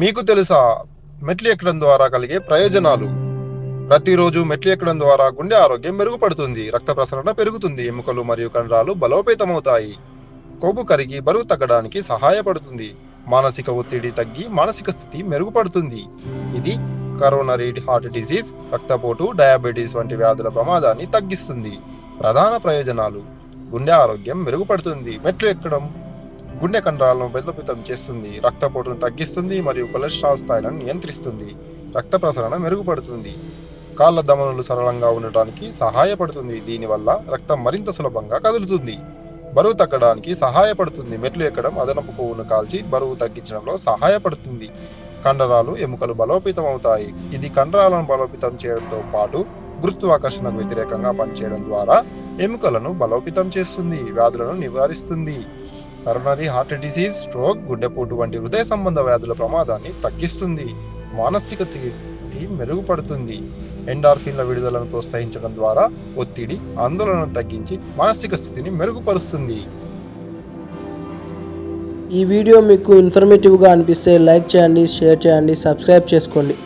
మీకు తెలుసా మెట్లు ఎక్కడం ద్వారా కలిగే ప్రయోజనాలు? ప్రతిరోజు మెట్లు ఎక్కడం ద్వారా గుండె ఆరోగ్యం మెరుగుపడుతుంది రక్త ప్రసరణ పెరుగుతుంది ఎముకలు మరియు కండరాలు బలోపేతమవుతాయి. కొవ్వు కరిగి బరువు తగ్గడానికి సహాయపడుతుంది మానసిక ఒత్తిడి తగ్గి మానసిక స్థితి మెరుగుపడుతుంది. ఇది కరోనరీ హార్ట్ డిసీజ్ రక్తపోటు డయాబెటీస్ వంటి వ్యాధుల ప్రమాదాన్ని తగ్గిస్తుంది. ప్రధాన ప్రయోజనాలు గుండె ఆరోగ్యం మెరుగుపడుతుంది. మెట్లు ఎక్కడం గుండె కండరాలను బలోపేతం చేస్తుంది. రక్తపోటును తగ్గిస్తుంది మరియు కొలెస్ట్రాల్ స్థాయిలను నియంత్రిస్తుంది. రక్త ప్రసరణ మెరుగుపడుతుంది. కాళ్ళ దమనులు సరళంగా ఉండటానికి సహాయపడుతుంది. దీనివల్ల రక్తం మరింత సులభంగా కదులుతుంది. బరువు తగ్గడానికి సహాయపడుతుంది. మెట్లు ఎక్కడం అదనపు కొవ్వును కాల్చి బరువు తగ్గించడంలో సహాయపడుతుంది. కండరాలు ఎముకలు బలోపేతం అవుతాయి ఇది కండరాలను బలోపేతం చేయడంతో పాటు గురుత్వాకర్షణకు వ్యతిరేకంగా పనిచేయడం ద్వారా ఎముకలను బలోపేతం చేస్తుంది వ్యాధులను నివారిస్తుంది. కరోనరీ హార్ట్ డిసీజ్ స్ట్రోక్ గుండెపోటు వంటి హృదయ సంబంధ వ్యాధుల ప్రమాదాన్ని తగ్గిస్తుంది. మానసిక స్థితి మెరుగుపడుతుంది. ఎండార్ఫిన్ల విడుదలను ప్రోత్సహించడం ద్వారా ఒత్తిడి ఆందోళనను తగ్గించి మానసిక స్థితిని మెరుగుపరుస్తుంది. ఈ వీడియో మీకు ఇన్ఫర్మేటివ్గా అనిపిస్తే లైక్ చేయండి షేర్ చేయండి సబ్స్క్రైబ్ చేసుకోండి.